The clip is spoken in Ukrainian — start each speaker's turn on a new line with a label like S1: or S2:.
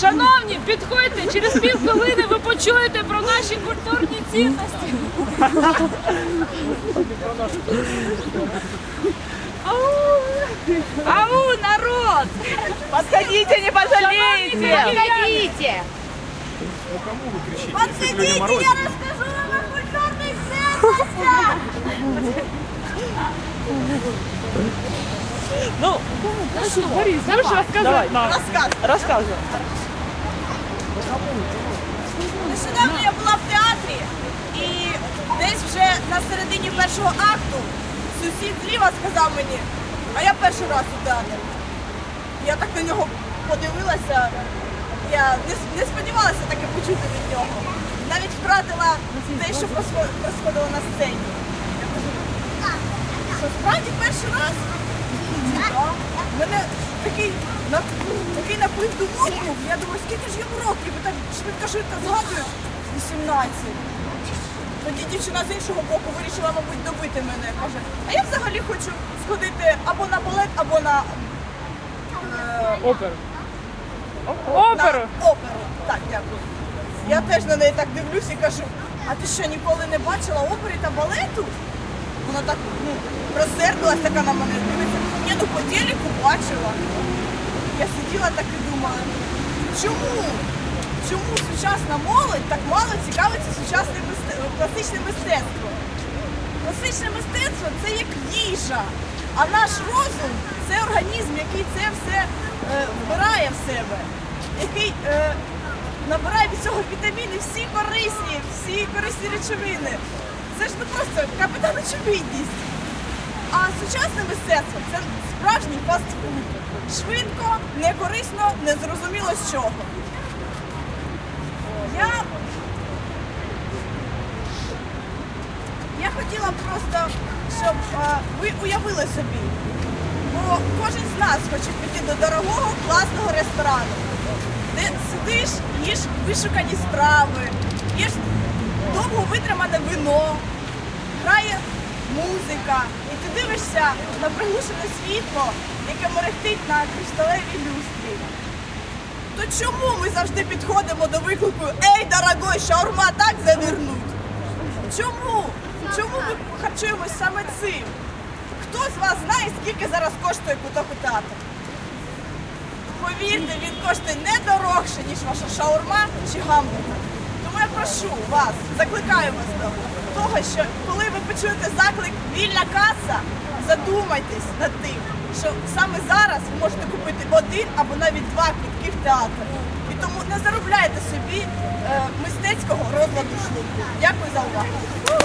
S1: Шановні, підходьте, через півхвилини ви почуєте про наші культурні цінності. Ау, Ау, народ!
S2: Подходите, не пожалеете!
S1: Подходите!
S3: Подходите, я расскажу вам о культурных ценностях.
S2: Ну,
S1: Борис, можешь рассказать нам?
S3: Розказ.
S2: рассказывай.
S3: Нещодавно я була в театрі і десь вже на середині першого акту сусід зліва сказав мені, а я перший раз у театрі. Я так на нього подивилася, я не, не сподівалася таке почути від нього. Навіть втратила те, що происходило на сцені. Що справді перший раз? У мене такий, такий наплив думок був. Я думаю, скільки ж йому років? І так швидко-швидко згадую. 18. Тоді дівчина з іншого боку вирішила, мабуть, добити мене. Каже, а я взагалі хочу сходити або на балет, або на, е,
S1: Оперу. Оперу.
S3: на оперу. Так, дякую. Я теж на неї так дивлюсь і кажу, а ти що, ніколи не бачила опери та балету? Вона так ну, розсердилась така на мене дивиться. Я ну по телеку бачила. Я сиділа так і думала, чому? Чому сучасна молодь так мало цікавиться сучасним класичним мистецтвом? Класичне мистецтво це як їжа, а наш розум це організм, який це все е, вбирає в себе, який е, набирає від цього вітаміни, всі корисні, всі корисні речовини. Це ж не просто капітан очевидність. А сучасне мистецтво це справжній фастфуд. Швидко, некорисно, незрозуміло з чого. Я Я хотіла просто, щоб е, ви уявили собі, бо кожен з нас хоче піти до дорогого, класного ресторану, де сидиш, їш вишукані страви, їш довго витримане вино, грає музика, і ти дивишся на приглушене світло, яке мерехтить на кришталевій люстрі. То чому ми завжди підходимо до виклику Ей, дорогой, шаурма так завернуть? Чому? Чому ми харчуємось саме цим? Хто з вас знає, скільки зараз коштує куток у театрі? Повірте, він коштує не дорогше, ніж ваша шаурма чи гамбургер. Прошу вас, закликаю вас до того, що коли ви почуєте заклик вільна каса, задумайтесь над тим, що саме зараз ви можете купити один або навіть два квитки в театр. І тому не заробляйте собі е, мистецького розладу шлунку. Дякую за увагу.